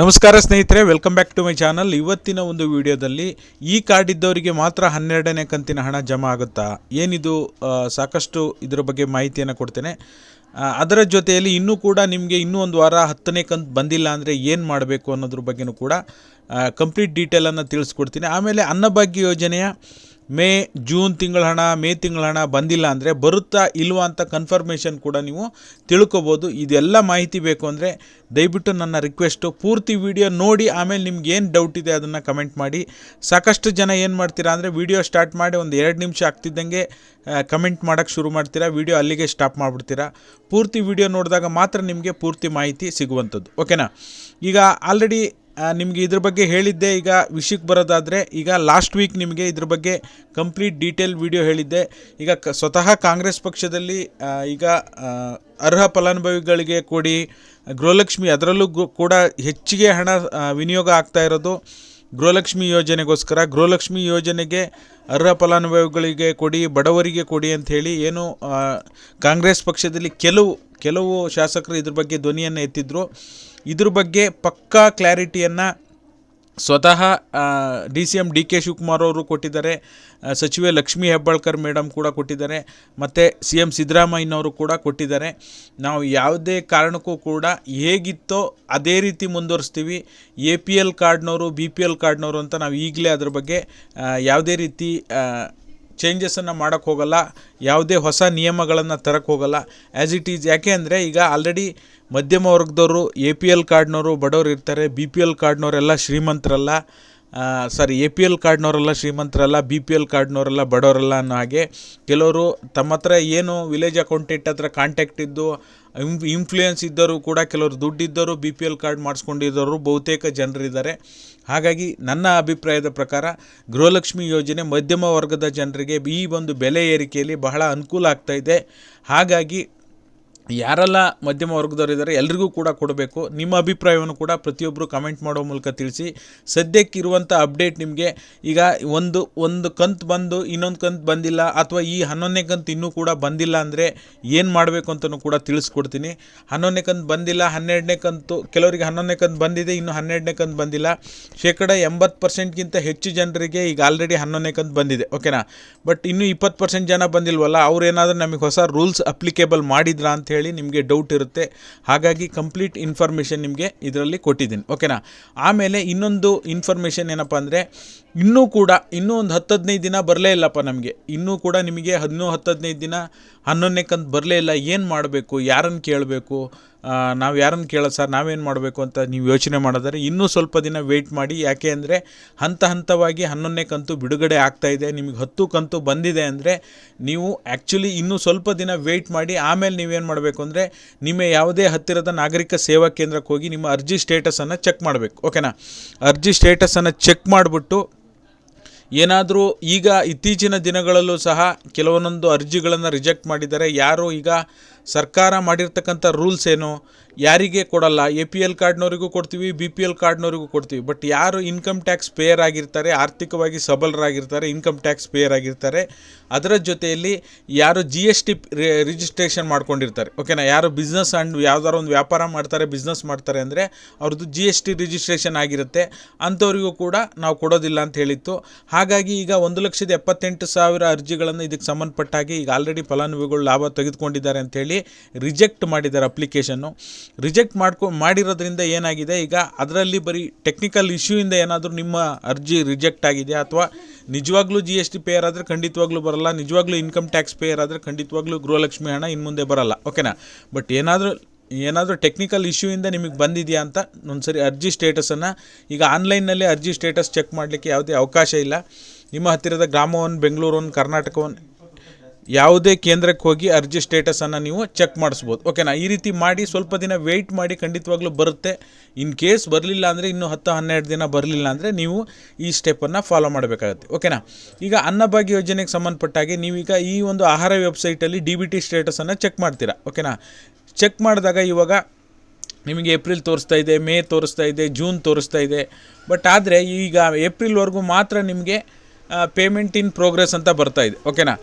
ನಮಸ್ಕಾರ ಸ್ನೇಹಿತರೆ welcome back to my channel ಇವತ್ತಿನ ಒಂದು ವಿಡಿಯೋದಲ್ಲಿ ಈ ಕಾರ್ಡ್ ಇದ್ದವರಿಗೆ ಮಾತ್ರ ಹನ್ನೆರಡನೇ ಕಂತಿನ ಹಣ ಜಮಾ ಆಗುತ್ತಾ? ಏನಿದು? ಸಾಕಷ್ಟು ಇದರ ಬಗ್ಗೆ ಮಾಹಿತಿಯನ್ನು ಕೊಡ್ತೇನೆ. ಅದರ ಜೊತೆಯಲ್ಲಿ ಇನ್ನೂ ಕೂಡ ನಿಮಗೆ ಇನ್ನೂ ಒಂದು ವಾರ ಹತ್ತನೇ ಕಂತು ಬಂದಿಲ್ಲ ಅಂದರೆ ಏನು ಮಾಡಬೇಕು ಅನ್ನೋದ್ರ ಬಗ್ಗೆನೂ ಕೂಡ ಕಂಪ್ಲೀಟ್ ಡೀಟೇಲನ್ನು ತಿಳಿಸ್ಕೊಡ್ತೀನಿ. ಆಮೇಲೆ ಅನ್ನಭಾಗ್ಯ ಯೋಜನೆಯ ಮೇ, ಜೂನ್ ತಿಂಗಳ ಹಣ, ಮೇ ತಿಂಗಳ ಹಣ ಬಂದಿಲ್ಲ ಅಂದರೆ ಬರುತ್ತಾ ಇಲ್ವಾ ಅಂತ ಕನ್ಫರ್ಮೇಷನ್ ಕೂಡ ನೀವು ತಿಳ್ಕೊಬೋದು. ಇದೆಲ್ಲ ಮಾಹಿತಿ ಬೇಕು ಅಂದರೆ ದಯವಿಟ್ಟು ನನ್ನ ರಿಕ್ವೆಸ್ಟು ಪೂರ್ತಿ ವಿಡಿಯೋ ನೋಡಿ, ಆಮೇಲೆ ನಿಮ್ಗೆ ಏನು ಡೌಟ್ ಇದೆ ಅದನ್ನು ಕಮೆಂಟ್ ಮಾಡಿ. ಸಾಕಷ್ಟು ಜನ ಏನು ಮಾಡ್ತೀರಾ ಅಂದರೆ ವಿಡಿಯೋ ಸ್ಟಾರ್ಟ್ ಮಾಡಿ ಒಂದು ಎರಡು ನಿಮಿಷ ಆಗ್ತಿದ್ದಂಗೆ ಕಮೆಂಟ್ ಮಾಡೋಕ್ಕೆ ಶುರು ಮಾಡ್ತೀರಾ ವಿಡಿಯೋ ಅಲ್ಲಿಗೆ ಸ್ಟಾಪ್ ಮಾಡಿಬಿಡ್ತೀರಾ. ಪೂರ್ತಿ ವಿಡಿಯೋ ನೋಡಿದಾಗ ಮಾತ್ರ ನಿಮಗೆ ಪೂರ್ತಿ ಮಾಹಿತಿ ಸಿಗುವಂಥದ್ದು. ಓಕೆನಾ ಈಗ ಆಲ್ರೆಡಿ ನಿಮಗೆ ಇದ್ರ ಬಗ್ಗೆ ಹೇಳಿದ್ದೆ. ಈಗ ವಿಷಯಕ್ಕೆ ಬರೋದಾದರೆ, ಈಗ ಲಾಸ್ಟ್ ವೀಕ್ ನಿಮಗೆ ಇದ್ರ ಬಗ್ಗೆ ಕಂಪ್ಲೀಟ್ ಡೀಟೇಲ್ ವಿಡಿಯೋ ಹೇಳಿದ್ದೆ. ಈಗ ಕ, ಸ್ವತಃ ಕಾಂಗ್ರೆಸ್ ಪಕ್ಷದಲ್ಲಿ ಈಗ ಅರ್ಹ ಫಲಾನುಭವಿಗಳಿಗೆ ಕೊಡಿ, ಗೃಹಲಕ್ಷ್ಮಿ ಅದರಲ್ಲೂ ಕೂಡ ಹೆಚ್ಚಿಗೆ ಹಣ ವಿನಿಯೋಗ ಆಗ್ತಾ ಇರೋದು ಗೃಹಲಕ್ಷ್ಮಿ ಯೋಜನೆಗೋಸ್ಕರ. ಗೃಹಲಕ್ಷ್ಮಿ ಯೋಜನೆಗೆ ಅರ್ಹ ಫಲಾನುಭವಿಗಳಿಗೆ ಕೊಡಿ, ಬಡವರಿಗೆ ಕೊಡಿ ಅಂತ ಹೇಳಿ ಏನು ಕಾಂಗ್ರೆಸ್ ಪಕ್ಷದಲ್ಲಿ ಕೆಲವು ಕೆಲವು ಶಾಸಕರು ಇದ್ರ ಬಗ್ಗೆ ಧ್ವನಿಯನ್ನು ಎತ್ತಿದ್ರು. ಇದ್ರ ಬಗ್ಗೆ ಪಕ್ಕಾ ಕ್ಲಾರಿಟಿಯನ್ನು ಸ್ವತಃ D C M D K Shivakumar ಅವರು ಕೊಟ್ಟಿದ್ದಾರೆ. ಸಚಿವೆ ಲಕ್ಷ್ಮೀ ಹೆಬ್ಬಾಳ್ಕರ್ ಮೇಡಮ್ ಕೂಡ ಕೊಟ್ಟಿದ್ದಾರೆ. ಮತ್ತು ಸಿ ಎಂ ಸಿದ್ದರಾಮಯ್ಯನವರು ಕೂಡ ಕೊಟ್ಟಿದ್ದಾರೆ. ನಾವು ಯಾವುದೇ ಕಾರಣಕ್ಕೂ ಕೂಡ ಹೇಗಿತ್ತೋ ಅದೇ ರೀತಿ ಮುಂದುವರಿಸ್ತೀವಿ. ಎ ಪಿ ಎಲ್ ಕಾರ್ಡ್ನವರು, ಬಿ ಪಿ ಎಲ್ ಕಾರ್ಡ್ನವರು ಅಂತ ನಾವು ಈಗಲೇ ಅದ್ರ ಬಗ್ಗೆ ಯಾವುದೇ ರೀತಿ ಚೇಂಜಸನ್ನು ಮಾಡೋಕ್ಕೆ ಹೋಗಲ್ಲ. ಯಾವುದೇ ಹೊಸ ನಿಯಮಗಳನ್ನು ತರಕ್ಕೆ ಹೋಗಲ್ಲ. ಆ್ಯಸ್ ಇಟ್ ಈಸ್ ಯಾಕೆ ಅಂದರೆ ಈಗ ಆಲ್ರೆಡಿ ಮಧ್ಯಮ ವರ್ಗದವರು ಎ ಪಿ ಎಲ್ ಕಾರ್ಡ್ನವರು ಬಡವರು ಇರ್ತಾರೆ ಬಿ ಪಿ ಎಲ್ ಕಾರ್ಡ್ನವರೆಲ್ಲ ಶ್ರೀಮಂತರಲ್ಲ ಸಾರಿ ಎ ಪಿ ಎಲ್ ಕಾರ್ಡ್ನವರೆಲ್ಲ ಶ್ರೀಮಂತರಲ್ಲ ಬಿ ಪಿ ಎಲ್ ಕಾರ್ಡ್ನವರೆಲ್ಲ ಬಡವರಲ್ಲ ಅನ್ನೋ ಹಾಗೆ ಕೆಲವರು ತಮ್ಮ ಹತ್ರ ಏನು ವಿಲೇಜ್ ಅಕೌಂಟೆಂಟ್ ಹತ್ರ ಕಾಂಟ್ಯಾಕ್ಟ್ ಇದ್ದು ಇನ್ಫ್ಲೂಯೆನ್ಸ್ ಇದ್ದವರು ಕೂಡ ಕೆಲವರು ದುಡ್ಡಿದ್ದರು ಬಿ ಪಿ ಎಲ್ ಕಾರ್ಡ್ ಮಾಡಿಸ್ಕೊಂಡಿದ್ದವರು ಬಹುತೇಕ ಜನರಿದ್ದಾರೆ. ಹಾಗಾಗಿ ನನ್ನ ಅಭಿಪ್ರಾಯದ ಪ್ರಕಾರ ಗೃಹಲಕ್ಷ್ಮಿ ಯೋಜನೆ ಮಧ್ಯಮ ವರ್ಗದ ಜನರಿಗೆ ಈ ಒಂದು ಬೆಲೆ ಏರಿಕೆಯಲ್ಲಿ ಬಹಳ ಅನುಕೂಲ ಆಗ್ತಾ ಇದೆ. ಹಾಗಾಗಿ ಯಾರೆಲ್ಲ ಮಧ್ಯಮ ವರ್ಗದವರು ಇದ್ದಾರೆ ಎಲ್ರಿಗೂ ಕೂಡ ಕೊಡಬೇಕು. ನಿಮ್ಮ ಅಭಿಪ್ರಾಯವನ್ನು ಕೂಡ ಪ್ರತಿಯೊಬ್ಬರು ಕಮೆಂಟ್ ಮಾಡೋ ಮೂಲಕ ತಿಳಿಸಿ. ಸದ್ಯಕ್ಕಿರುವಂಥ ಅಪ್ಡೇಟ್ ನಿಮಗೆ ಈಗ ಒಂದು ಒಂದು ಕಂತು ಬಂದು ಇನ್ನೊಂದು ಕಂತು ಬಂದಿಲ್ಲ, ಅಥವಾ ಈ ಹನ್ನೊಂದನೇ ಕಂತು ಇನ್ನೂ ಕೂಡ ಬಂದಿಲ್ಲ ಅಂದರೆ ಏನು ಮಾಡಬೇಕು ಅಂತಲೂ ಕೂಡ ತಿಳಿಸ್ಕೊಡ್ತೀನಿ. ಹನ್ನೊಂದನೇ ಕಂತು ಬಂದಿಲ್ಲ, ಹನ್ನೆರಡನೇ ಕಂತು, ಕೆಲವರಿಗೆ ಹನ್ನೊಂದನೇ ಕಂತು ಬಂದಿದೆ, ಇನ್ನು ಹನ್ನೆರಡನೇ ಕಂತು ಬಂದಿಲ್ಲ. ಶೇಕಡ ಎಂಬತ್ತು ಪರ್ಸೆಂಟ್ಗಿಂತ ಹೆಚ್ಚು ಜನರಿಗೆ ಈಗ ಆಲ್ರೆಡಿ ಹನ್ನೊಂದನೇ ಕಂತು ಬಂದಿದೆ ಓಕೆನಾ ಬಟ್ ಇನ್ನೂ ಇಪ್ಪತ್ತು ಪರ್ಸೆಂಟ್ ಜನ ಬಂದಿಲ್ವಲ್ಲ ಅವ್ರು ಏನಾದರೂ ನಮಗೆ ಹೊಸ ರೂಲ್ಸ್ ಅಪ್ಲಿಕೇಬಲ್ ಮಾಡಿದ್ರಾ ಅಂತ ಹೇಳಿ ನಿಮಗೆ ಡೌಟ್ ಇರುತ್ತೆ. ಹಾಗಾಗಿ ಕಂಪ್ಲೀಟ್ ಇನ್ಫಾರ್ಮೇಷನ್ ನಿಮಗೆ ಇದರಲ್ಲಿ ಕೊಟ್ಟಿದ್ದೀನಿ. ಓಕೆನಾ ಆಮೇಲೆ ಇನ್ನೊಂದು ಇನ್ಫಾರ್ಮೇಷನ್ ಏನಪ್ಪ ಅಂದರೆ, ಇನ್ನೂ ಕೂಡ, ಇನ್ನೂ ಒಂದು ಹತ್ತು ಹದಿನೈದು ದಿನ ಬರಲೇ ಇಲ್ಲಪ್ಪ ನಮಗೆ. ಇನ್ನೂ ಕೂಡ ನಿಮಗೆ ಹದಿನೂ ಹತ್ತು ಹದಿನೈದು ದಿನ ಹನ್ನೊಂದನೇ ಕಂತು ಬರಲೇ ಇಲ್ಲ. ಏನು ಮಾಡಬೇಕು? ಯಾರನ್ನು ಕೇಳಬೇಕು? ನಾವು ಯಾರನ್ನು ಕೇಳೋದು ಸರ್, ನಾವೇನು ಮಾಡಬೇಕು ಅಂತ ನೀವು ಯೋಚನೆ ಮಾಡಿದರೆ ಇನ್ನೂ ಸ್ವಲ್ಪ ದಿನ ವೆಯ್ಟ್ ಮಾಡಿ. ಯಾಕೆ ಅಂದರೆ ಹಂತ ಹಂತವಾಗಿ ಹನ್ನೊಂದನೇ ಕಂತು ಬಿಡುಗಡೆ ಆಗ್ತಾ ಇದೆ. ನಿಮಗೆ ಹತ್ತು ಕಂತು ಬಂದಿದೆ ಅಂದರೆ ನೀವು ಆ್ಯಕ್ಚುಲಿ ಇನ್ನೂ ಸ್ವಲ್ಪ ದಿನ ವೆಯ್ಟ್ ಮಾಡಿ. ಆಮೇಲೆ ನೀವೇನು ಮಾಡಬೇಕು ಅಂದರೆ ನಿಮ್ಮ ಯಾವುದೇ ಹತ್ತಿರದ ನಾಗರಿಕ ಸೇವಾ ಕೇಂದ್ರಕ್ಕೆ ಹೋಗಿ ನಿಮ್ಮ ಅರ್ಜಿ ಸ್ಟೇಟಸನ್ನು ಚೆಕ್ ಮಾಡಬೇಕು. ಓಕೆನಾ ಅರ್ಜಿ ಸ್ಟೇಟಸನ್ನು ಚೆಕ್ ಮಾಡಿಬಿಟ್ಟು ಏನಾದರೂ ಈಗ ಇತ್ತೀಚಿನ ದಿನಗಳಲ್ಲೂ ಸಹ ಕೆಲವೊಂದೊಂದು ಅರ್ಜಿಗಳನ್ನು ರಿಜೆಕ್ಟ್ ಮಾಡಿದ್ದಾರೆ ಯಾರು ಈಗ ಸರ್ಕಾರ ಮಾಡಿರ್ತಕ್ಕಂಥ ರೂಲ್ಸ್ ಏನು? ಯಾರಿಗೆ ಕೊಡಲ್ಲ? ಎ ಪಿ ಎಲ್ ಕಾರ್ಡ್ನವರಿಗೂ ಕೊಡ್ತೀವಿ ಬಿ ಪಿ ಎಲ್ ಕಾರ್ಡ್ನವರಿಗೂ ಕೊಡ್ತೀವಿ. ಬಟ್ ಯಾರು ಇನ್ಕಮ್ ಟ್ಯಾಕ್ಸ್ ಪೇಯರ್ ಆಗಿರ್ತಾರೆ, ಆರ್ಥಿಕವಾಗಿ ಸಬಲರಾಗಿರ್ತಾರೆ ಇನ್ಕಮ್ ಟ್ಯಾಕ್ಸ್ ಪೇಯರ್ ಆಗಿರ್ತಾರೆ, ಅದರ ಜೊತೆಯಲ್ಲಿ ಯಾರು ಜಿ ಎಸ್ ಟಿ ರಿಜಿಸ್ಟ್ರೇಷನ್ ಮಾಡ್ಕೊಂಡಿರ್ತಾರೆ. ಓಕೆನಾ ಯಾರು ಬಿಸ್ನೆಸ್ ಆ್ಯಂಡ್ ಯಾವ್ದಾರು ಒಂದು ವ್ಯಾಪಾರ ಮಾಡ್ತಾರೆ ಬಿಸ್ನೆಸ್ ಮಾಡ್ತಾರೆ ಅಂದರೆ ಅವ್ರದ್ದು ಜಿ ಎಸ್ ಟಿ ರಿಜಿಸ್ಟ್ರೇಷನ್ ಆಗಿರುತ್ತೆ. ಅಂಥವರಿಗೂ ಕೂಡ ನಾವು ಕೊಡೋದಿಲ್ಲ ಅಂತ ಹೇಳಿತ್ತು. ಹಾಗಾಗಿ ಈಗ ಒಂದು ಲಕ್ಷದ ಎಪ್ಪತ್ತೆಂಟು ಸಾವಿರ ಅರ್ಜಿಗಳನ್ನು ಇದಕ್ಕೆ ಸಂಬಂಧಪಟ್ಟಾಗಿ ಈಗ ಆಲ್ರೆಡಿ ಫಲಾನುಭವಿಗಳು ಲಾಭ ತೆಗೆದುಕೊಂಡಿದ್ದಾರೆ ಅಂತೇಳಿ ರಿಜೆಕ್ಟ್ ಮಾಡಿದ್ದಾರೆ ಅಪ್ಲಿಕೇಶನ್ನು. ರಿಜೆಕ್ಟ್ ಮಾಡ್ಕೊ, ಮಾಡಿರೋದ್ರಿಂದ ಏನಾಗಿದೆ? ಈಗ ಅದರಲ್ಲಿ ಬರೀ ಟೆಕ್ನಿಕಲ್ ಇಶ್ಯೂಯಿಂದ ಏನಾದರೂ ನಿಮ್ಮ ಅರ್ಜಿ ರಿಜೆಕ್ಟ್ ಆಗಿದೆ ಅಥವಾ ನಿಜವಾಗ್ಲೂ ಜಿ ಎಸ್ ಟಿ ಪೇಯರ್ ಆದರೆ ಖಂಡಿತವಾಗ್ಲೂ ಬರಲ್ಲ, ನಿಜವಾಗ್ಲೂ ಇನ್ಕಮ್ ಟ್ಯಾಕ್ಸ್ ಪೇಯರ್ ಆದರೆ ಖಂಡಿತವಾಗ್ಲೂ ಗೃಹಲಕ್ಷ್ಮಿ ಹಣ ಇನ್ನು ಮುಂದೆ ಬರಲ್ಲ ಓಕೆನಾ ಬಟ್ ಏನಾದರೂ ಏನಾದರೂ ಟೆಕ್ನಿಕಲ್ ಇಶ್ಯೂಯಿಂದ ನಿಮಗೆ ಬಂದಿದೆಯಾ ಅಂತ ಒಂದ್ಸರಿ ಅರ್ಜಿ ಸ್ಟೇಟಸನ್ನು ಈಗ ಆನ್ಲೈನ್ನಲ್ಲಿ ಅರ್ಜಿ ಸ್ಟೇಟಸ್ ಚೆಕ್ ಮಾಡಲಿಕ್ಕೆ ಯಾವುದೇ ಅವಕಾಶ ಇಲ್ಲ. ನಿಮ್ಮ ಹತ್ತಿರದ ಗ್ರಾಮವನ್ನು ಒಂದು ಕರ್ನಾಟಕವನ್ನು ಯಾವುದೇ ಕೇಂದ್ರಕ್ಕೆ ಹೋಗಿ ಅರ್ಜಿ ಸ್ಟೇಟಸನ್ನು ನೀವು ಚೆಕ್ ಮಾಡಿಸ್ಬೋದು. ಓಕೆನಾ ಈ ರೀತಿ ಮಾಡಿ ಸ್ವಲ್ಪ ದಿನ ವೆಯ್ಟ್ ಮಾಡಿ ಖಂಡಿತವಾಗ್ಲೂ ಬರುತ್ತೆ. ಇನ್ ಕೇಸ್ ಬರಲಿಲ್ಲ ಅಂದರೆ ಇನ್ನೂ ಹತ್ತು, ಹನ್ನೆರಡು ದಿನ ಬರಲಿಲ್ಲ ಅಂದರೆ ನೀವು ಈ ಸ್ಟೆಪ್ಪನ್ನು ಫಾಲೋ ಮಾಡಬೇಕಾಗುತ್ತೆ. ಓಕೆನಾ ಈಗ ಅನ್ನಭಾಗ್ಯ ಯೋಜನೆಗೆ ಸಂಬಂಧಪಟ್ಟಾಗೆ ನೀವೀಗ ಈ ಒಂದು ಆಹಾರ ವೆಬ್ಸೈಟಲ್ಲಿ ಡಿ ಬಿ ಟಿ ಸ್ಟೇಟಸನ್ನು ಚೆಕ್ ಮಾಡ್ತೀರಾ. ಓಕೆನಾ ಚೆಕ್ ಮಾಡಿದಾಗ ಇವಾಗ ನಿಮಗೆ ಏಪ್ರಿಲ್ ತೋರಿಸ್ತಾ ಇದೆ, ಮೇ ತೋರಿಸ್ತಾ ಇದೆ, ಜೂನ್ ತೋರಿಸ್ತಾ ಇದೆ. ಬಟ್ ಆದರೆ ಈಗ ಏಪ್ರಿಲ್ವರೆಗೂ ಮಾತ್ರ ನಿಮಗೆ ಪೇಮೆಂಟ್ ಇನ್ ಪ್ರೋಗ್ರೆಸ್ ಅಂತ ಬರ್ತಾ ಇದೆ. ಓಕೆನಾ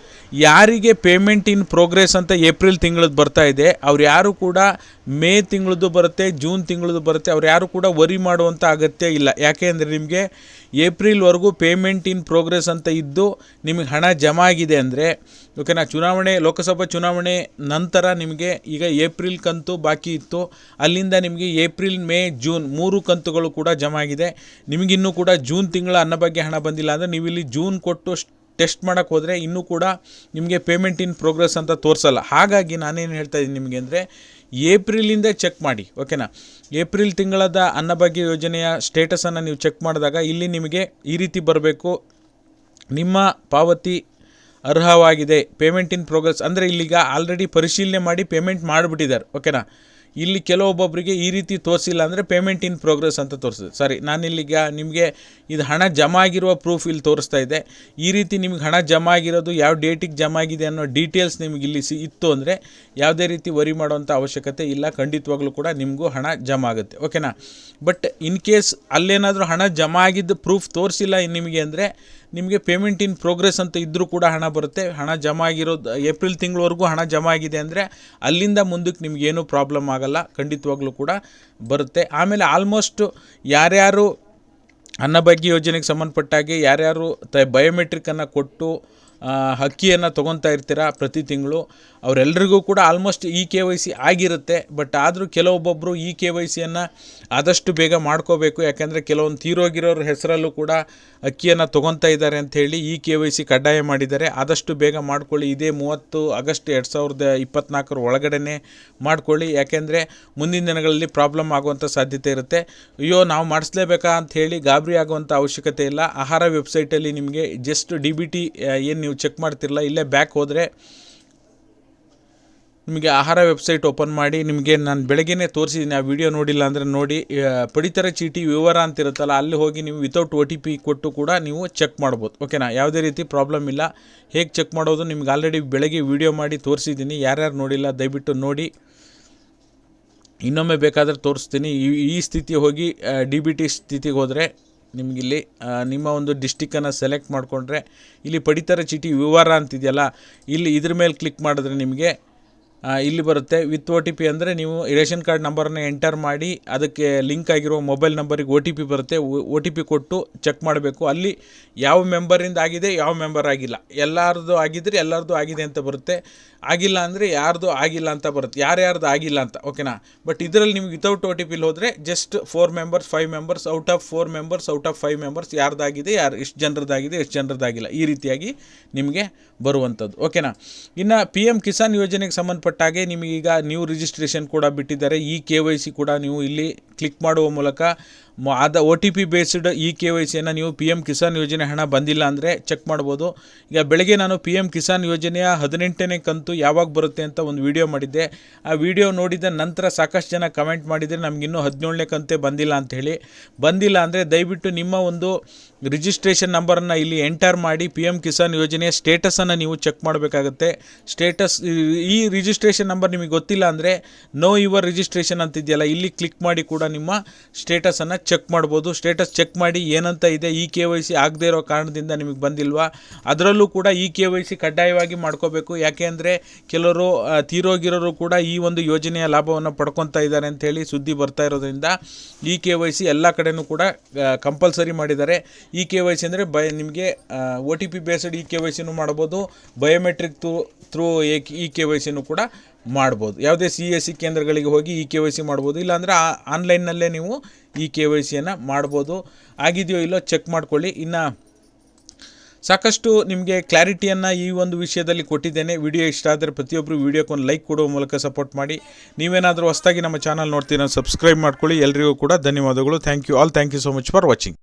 ಯಾರಿಗೆ ಪೇಮೆಂಟ್ ಇನ್ ಪ್ರೋಗ್ರೆಸ್ ಅಂತ ಏಪ್ರಿಲ್ ತಿಂಗಳದ್ದು ಬರ್ತಾ ಇದೆ, ಅವ್ರು ಯಾರು ಕೂಡ ಮೇ ತಿಂಗಳದ್ದು ಬರುತ್ತೆ, ಜೂನ್ ತಿಂಗಳದ್ದು ಬರುತ್ತೆ, ಅವ್ರು ಯಾರು ಕೂಡ ವರಿ ಮಾಡುವಂಥ ಅಗತ್ಯ ಇಲ್ಲ. ಯಾಕೆ ಅಂದರೆ ನಿಮಗೆ ಏಪ್ರಿಲ್ವರೆಗೂ ಪೇಮೆಂಟ್ ಇನ್ ಪ್ರೋಗ್ರೆಸ್ ಅಂತ ಇದ್ದು ನಿಮಗೆ ಹಣ ಜಮಾ ಆಗಿದೆ ಅಂದರೆ ಓಕೆನಾ? ಚುನಾವಣೆ, ಲೋಕಸಭಾ ಚುನಾವಣೆ ನಂತರ ನಿಮಗೆ ಈಗ ಏಪ್ರಿಲ್ ಕಂತು ಬಾಕಿ ಇತ್ತು. ಅಲ್ಲಿಂದ ನಿಮಗೆ ಏಪ್ರಿಲ್, ಮೇ, ಜೂನ್ ಮೂರು ಕಂತುಗಳು ಕೂಡ ಜಮಾ ಆಗಿದೆ. ನಿಮಗಿನ್ನೂ ಕೂಡ ಜೂನ್ ತಿಂಗಳ ಅನ್ನ ಬಗ್ಗೆ ಹಣ ಬಂದಿಲ್ಲ ಅಂದರೆ ನೀವು ಇಲ್ಲಿ ಜೂನ್ ಕೊಟ್ಟು ಟೆಸ್ಟ್ ಮಾಡೋಕ್ಕೆ ಹೋದರೆ ಇನ್ನೂ ಕೂಡ ನಿಮಗೆ ಪೇಮೆಂಟ್ ಇನ್ ಪ್ರೋಗ್ರೆಸ್ ಅಂತ ತೋರಿಸಲ್ಲ. ಹಾಗಾಗಿ ನಾನೇನು ಹೇಳ್ತಾ ಇದ್ದೀನಿ ನಿಮಗೆ ಅಂದರೆ ಏಪ್ರಿಲಿಂದ ಚೆಕ್ ಮಾಡಿ, ಓಕೆನಾ? ಏಪ್ರಿಲ್ ತಿಂಗಳದ ಅನ್ನಭಾಗ್ಯ ಯೋಜನೆಯ ಸ್ಟೇಟಸನ್ನು ನೀವು ಚೆಕ್ ಮಾಡಿದಾಗ ಇಲ್ಲಿ ನಿಮಗೆ ಈ ರೀತಿ ಬರಬೇಕು. ನಿಮ್ಮ ಪಾವತಿ ಅರ್ಹವಾಗಿದೆ. ಪೇಮೆಂಟ್ ಇನ್ ಪ್ರೋಗ್ರೆಸ್ ಅಂದರೆ ಇಲ್ಲಿಗ ಆಲ್ರೆಡಿ ಪರಿಶೀಲನೆ ಮಾಡಿ ಪೇಮೆಂಟ್ ಮಾಡಿಬಿಟ್ಟಿದ್ದಾರೆ. ಓಕೆನಾ ಇಲ್ಲಿ ಕೆಲವೊಬ್ಬೊಬ್ಬರಿಗೆ ಈ ರೀತಿ ತೋರಿಸಿಲ್ಲ ಅಂದರೆ ಪೇಮೆಂಟ್ ಇನ್ ಪ್ರೋಗ್ರೆಸ್ ಅಂತ ತೋರಿಸ್ತದೆ ಸರಿ ನಾನಿಲ್ಲಿಗ ನಿಮಗೆ ಇದು ಹಣ ಜಮಾ ಆಗಿರುವ ಪ್ರೂಫ್ ಇಲ್ಲಿ ತೋರಿಸ್ತಾ ಇದೆ. ಈ ರೀತಿ ನಿಮ್ಗೆ ಹಣ ಜಮಾ ಆಗಿರೋದು ಯಾವ ಡೇಟಿಗೆ ಜಮಾ ಆಗಿದೆ ಅನ್ನೋ ಡೀಟೇಲ್ಸ್ ನಿಮ್ಗೆ ಇಲ್ಲಿ ಸಿ ಇತ್ತು ಅಂದರೆ ಯಾವುದೇ ರೀತಿ ವರಿ ಮಾಡುವಂಥ ಅವಶ್ಯಕತೆ ಇಲ್ಲ. ಖಂಡಿತವಾಗ್ಲೂ ಕೂಡ ನಿಮಗೂ ಹಣ ಜಮಾ ಆಗುತ್ತೆ ಓಕೆನಾ ಬಟ್ ಇನ್ ಕೇಸ್ ಅಲ್ಲೇನಾದರೂ ಹಣ ಜಮಾ ಆಗಿದ್ದು ಪ್ರೂಫ್ ತೋರಿಸಿಲ್ಲ ನಿಮಗೆ ಅಂದರೆ ನಿಮಗೆ ಪೇಮೆಂಟ್ ಇನ್ ಪ್ರೋಗ್ರೆಸ್ ಅಂತ ಇದ್ದರೂ ಕೂಡ ಹಣ ಬರುತ್ತೆ. ಹಣ ಜಮಾ ಆಗಿರೋದು ಏಪ್ರಿಲ್ ತಿಂಗಳವರೆಗೂ ಹಣ ಜಮಾ ಆಗಿದೆ ಅಂದರೆ ಅಲ್ಲಿಂದ ಮುಂದಕ್ಕೆ ನಿಮಗೇನು ಪ್ರಾಬ್ಲಮ್ ಆಗಲ್ಲ. ಖಂಡಿತವಾಗ್ಲೂ ಕೂಡ ಬರುತ್ತೆ. ಆಮೇಲೆ ಆಲ್ಮೋಸ್ಟ್ ಯಾರ್ಯಾರು ಅನ್ನಭಾಗ್ಯ ಯೋಜನೆಗೆ ಸಂಬಂಧಪಟ್ಟಾಗೆ ಯಾರ್ಯಾರು ತ ಬಯೋಮೆಟ್ರಿಕನ್ನು ಕೊಟ್ಟು ಅಕ್ಕಿಯನ್ನು ತೊಗೊತಾ ಇರ್ತೀರ ಪ್ರತಿ ತಿಂಗಳು ಅವರೆಲ್ಲರಿಗೂ ಕೂಡ almost E K Y C ಆಗಿರುತ್ತೆ. ಬಟ್ ಆದರೂ ಕೆಲವೊಬ್ಬೊಬ್ಬರು ಇ ಕೆ ವೈ ಸಿಯನ್ನು ಆದಷ್ಟು ಬೇಗ ಮಾಡ್ಕೋಬೇಕು. ಯಾಕೆಂದರೆ ಕೆಲವೊಂದು ತೀರೋಗಿರೋರ ಹೆಸರಲ್ಲೂ ಕೂಡ ಅಕ್ಕಿಯನ್ನು ತೊಗೊತಾ ಇದ್ದಾರೆ ಅಂಥೇಳಿ ಇ ಕೆ ವೈ ಸಿ ಕಡ್ಡಾಯ ಮಾಡಿದ್ದಾರೆ. ಆದಷ್ಟು ಬೇಗ ಮಾಡ್ಕೊಳ್ಳಿ. ಇದೇ ಮೂವತ್ತು ಆಗಸ್ಟ್ ಎರಡು ಸಾವಿರದ ಇಪ್ಪತ್ತ್ನಾಲ್ಕರ ಒಳಗಡೆ ಮಾಡಿಕೊಳ್ಳಿ. ಯಾಕೆಂದರೆ ಮುಂದಿನ ದಿನಗಳಲ್ಲಿ ಪ್ರಾಬ್ಲಮ್ ಆಗುವಂಥ ಸಾಧ್ಯತೆ ಇರುತ್ತೆ. ಅಯ್ಯೋ, ನಾವು ಮಾಡಿಸ್ಲೇಬೇಕಾ ಅಂತ ಹೇಳಿ ಗಾಬರಿ ಆಗುವಂಥ ಅವಶ್ಯಕತೆ ಇಲ್ಲ. ಆಹಾರ ವೆಬ್ಸೈಟಲ್ಲಿ ನಿಮಗೆ ಜಸ್ಟ್ ಡಿ ಬಿ ಟಿ ಏನು ನೀವು ಚೆಕ್ ಮಾಡ್ತಿರಲ್ಲ ಇಲ್ಲೇ ಬ್ಯಾಕ್ ಹೋದರೆ ನಿಮಗೆ ಆಹಾರ ವೆಬ್ಸೈಟ್ ಓಪನ್ ಮಾಡಿ, ನಿಮಗೆ ನಾನು ಬೆಳಗ್ಗೆನೇ ತೋರಿಸಿದ್ದೀನಿ ಆ ವಿಡಿಯೋ ನೋಡಿಲ್ಲ ಅಂದರೆ ನೋಡಿ ಪಡಿತರ ಚೀಟಿ ವಿವರ ಅಂತಿರುತ್ತಲ್ಲ ಅಲ್ಲಿ ಹೋಗಿ ನೀವು ವಿತೌಟ್ ಒ ಟಿ ಪಿ ಕೊಟ್ಟು ಕೂಡ ನೀವು ಚೆಕ್ ಮಾಡ್ಬೋದು. ಓಕೆನಾ ಯಾವುದೇ ರೀತಿ ಪ್ರಾಬ್ಲಮ್ ಇಲ್ಲ. ಹೇಗೆ ಚೆಕ್ ಮಾಡೋದು? ನಿಮ್ಗೆ ಆಲ್ರೆಡಿ ಬೆಳಗ್ಗೆ ವಿಡಿಯೋ ಮಾಡಿ ತೋರಿಸಿದ್ದೀನಿ ಯಾರ್ಯಾರು ನೋಡಿಲ್ಲ, ದಯವಿಟ್ಟು ನೋಡಿ. ಇನ್ನೊಮ್ಮೆ ಬೇಕಾದರೆ ತೋರಿಸ್ತೀನಿ. ಈ ಈ ಸ್ಥಿತಿ ಹೋಗಿ ಡಿ ಬಿ ಟಿ ಸ್ಥಿತಿಗೆ ಹೋದರೆ ನಿಮಗಿಲ್ಲಿ ನಿಮ್ಮ ಒಂದು ಡಿಸ್ಟಿಕ್ಕನ್ನು ಸೆಲೆಕ್ಟ್ ಮಾಡಿಕೊಂಡ್ರೆ, ಇಲ್ಲಿ ಪಡಿತರ ಚೀಟಿ ವಿವರ ಅಂತಿದೆಯಲ್ಲ, ಇಲ್ಲಿ ಇದ್ರ ಮೇಲೆ ಕ್ಲಿಕ್ ಮಾಡಿದ್ರೆ ನಿಮಗೆ ಇಲ್ಲಿ ಬರುತ್ತೆ. ವಿತ್ ಒ ಟಿ ಪಿ ಅಂದರೆ ನೀವು ರೇಷನ್ ಕಾರ್ಡ್ ನಂಬರನ್ನ ಎಂಟರ್ ಮಾಡಿ, ಅದಕ್ಕೆ ಲಿಂಕ್ ಆಗಿರೋ ಮೊಬೈಲ್ ನಂಬರಿಗೆ ಒ ಟಿ ಪಿ ಬರುತ್ತೆ. ಒ ಟಿ ಪಿ ಕೊಟ್ಟು ಚೆಕ್ ಮಾಡಬೇಕು. ಅಲ್ಲಿ ಯಾವ ಮೆಂಬರಿಂದ ಆಗಿದೆ, ಯಾವ ಮೆಂಬರ್ ಆಗಿಲ್ಲ. ಎಲ್ಲರದ್ದು ಆಗಿದ್ದರೆ ಎಲ್ಲರದ್ದು ಆಗಿದೆ ಅಂತ ಬರುತ್ತೆ. ಆಗಿಲ್ಲ ಅಂದರೆ ಯಾರ್ದು ಆಗಿಲ್ಲ ಅಂತ ಬರುತ್ತೆ. ಯಾರ್ಯಾರ್ದು ಆಗಿಲ್ಲ ಅಂತ ಓಕೆನಾ ಬಟ್ ಇದರಲ್ಲಿ ನಿಮ್ಗೆ ವಿತೌಟ್ ಒ ಟಿ ಪಿಲಿ ಹೋದರೆ just four members five members out of four members out of five members ಯಾರ್ದಾಗಿದೆ ಯಾರು, ಎಷ್ಟು ಜನರದ್ದಾಗಿದೆ ಎಷ್ಟು ಜನರದ್ದಾಗಿಲ್ಲ ಈ ರೀತಿಯಾಗಿ ನಿಮಗೆ ಬರುವಂಥದ್ದು ಓಕೆನಾ ಇನ್ನು ಪಿ ಎಂ ಕಿಸಾನ್ ಯೋಜನೆಗೆ ಸಂಬಂಧಪಟ್ಟಾಗೆ ನಿಮಗೀಗ ನ್ಯೂ ರಿಜಿಸ್ಟ್ರೇಷನ್ ಕೂಡ ಬಿಟ್ಟಿದ್ದಾರೆ. ಈ ಕೆ ವೈ ಸಿ ಕೂಡ ನೀವು ಇಲ್ಲಿ ಕ್ಲಿಕ್ ಮಾಡುವ ಮೂಲಕ ಆದ O T P based E K Y ಸಿಯನ್ನು ನೀವು ಪಿ ಎಂ ಕಿಸಾನ್ ಯೋಜನೆ ಹಣ ಬಂದಿಲ್ಲ ಅಂದರೆ ಚೆಕ್ ಮಾಡ್ಬೋದು. ಈಗ ಬೆಳಗ್ಗೆ ನಾನು ಪಿ ಎಂ ಕಿಸಾನ್ ಯೋಜನೆಯ ಹದಿನೆಂಟನೇ ಕಂತು ಯಾವಾಗ ಬರುತ್ತೆ ಅಂತ ಒಂದು ವಿಡಿಯೋ ಮಾಡಿದ್ದೆ. ಆ ವಿಡಿಯೋ ನೋಡಿದ ನಂತರ ಸಾಕಷ್ಟು ಜನ ಕಮೆಂಟ್ ಮಾಡಿದರೆ ನಮಗಿನ್ನೂ ಹದಿನೇಳನೇ ಕಂತೆ ಬಂದಿಲ್ಲ ಅಂತ ಹೇಳಿ. ಬಂದಿಲ್ಲ ಅಂದರೆ ದಯವಿಟ್ಟು ನಿಮ್ಮ ಒಂದು ರಿಜಿಸ್ಟ್ರೇಷನ್ ನಂಬರನ್ನು ಇಲ್ಲಿ ಎಂಟರ್ ಮಾಡಿ ಪಿ ಎಂ ಕಿಸಾನ್ ಯೋಜನೆಯ ಸ್ಟೇಟಸನ್ನು ನೀವು ಚೆಕ್ ಮಾಡಬೇಕಾಗುತ್ತೆ. ಸ್ಟೇಟಸ್ ಈ ರಿಜಿಸ್ಟ್ರೇಷನ್ ನಂಬರ್ ನಿಮಗೆ ಗೊತ್ತಿಲ್ಲ ಅಂದರೆ ನೋ ಯುವರ್ ರಿಜಿಸ್ಟ್ರೇಷನ್ ಅಂತಿದೆಯಲ್ಲ, ಇಲ್ಲಿ ಕ್ಲಿಕ್ ಮಾಡಿ ಕೂಡ ನಿಮ್ಮ ಸ್ಟೇಟಸನ್ನು ಚೆಕ್ ಮಾಡ್ಬೋದು. ಸ್ಟೇಟಸ್ ಚೆಕ್ ಮಾಡಿ ಏನಂತ ಇದೆ ಇ ಕೆ ವೈ ಸಿ ಆಗದೇ ಇರೋ ಕಾರಣದಿಂದ ನಿಮಗೆ ಬಂದಿಲ್ವಾ? ಅದರಲ್ಲೂ ಕೂಡ ಇ ಕೆ ವೈ ಸಿ ಕಡ್ಡಾಯವಾಗಿ ಮಾಡ್ಕೋಬೇಕು. ಯಾಕೆ ಅಂದರೆ ಕೆಲವರು ತೀರೋಗಿರೋರು ಕೂಡ ಈ ಒಂದು ಯೋಜನೆಯ ಲಾಭವನ್ನು ಪಡ್ಕೊತಾ ಇದ್ದಾರೆ ಅಂಥೇಳಿ ಸುದ್ದಿ ಬರ್ತಾ ಇರೋದ್ರಿಂದ ಇ ಕೆ ವೈ ಸಿ ಎಲ್ಲ ಕಡೆಯೂ ಕೂಡ ಕಂಪಲ್ಸರಿ ಮಾಡಿದ್ದಾರೆ. ಇ ಕೆ ವೈ ಸಿ ಅಂದರೆ ಬಯ ನಿಮಗೆ O T P based E K Y ಸಿನೂ ಮಾಡ್ಬೋದು. Biometric through through E K Y ಸಿನೂ ಕೂಡ ಮಾಡ್ಬೋದು. ಯಾವುದೇ ಸಿ ಎಸ್ ಸಿ ಕೇಂದ್ರಗಳಿಗೆ ಹೋಗಿ ಇ ಕೆ ವೈ ಸಿ ಮಾಡ್ಬೋದು. ಇಲ್ಲಾಂದರೆ ಆನ್ಲೈನ್ನಲ್ಲೇ ನೀವು ಇ ಕೆ ವೈ ಸಿಯನ್ನು ಮಾಡ್ಬೋದು. ಆಗಿದೆಯೋ ಇಲ್ಲೋ ಚೆಕ್ ಮಾಡ್ಕೊಳ್ಳಿ. ಇನ್ನು ಸಾಕಷ್ಟು ನಿಮಗೆ ಕ್ಲಾರಿಟಿಯನ್ನು ಈ ಒಂದು ವಿಷಯದಲ್ಲಿ ಕೊಟ್ಟಿದ್ದೇನೆ. ವಿಡಿಯೋ ಇಷ್ಟ ಆದರೆ ಪ್ರತಿಯೊಬ್ಬರು ವಿಡಿಯೋಕ್ಕೆ ಒಂದು ಲೈಕ್ ಕೊಡುವ ಮೂಲಕ ಸಪೋರ್ಟ್ ಮಾಡಿ. ನೀವೇನಾದರೂ ಹೊಸದಾಗಿ ನಮ್ಮ ಚಾನಲ್ ನೋಡ್ತೀರ ಸಬ್ಸ್ಕ್ರೈಬ್ ಮಾಡ್ಕೊಳ್ಳಿ. ಎಲ್ರಿಗೂ ಕೂಡ ಧನ್ಯವಾದಗಳು. Thank you all thank you so much for watching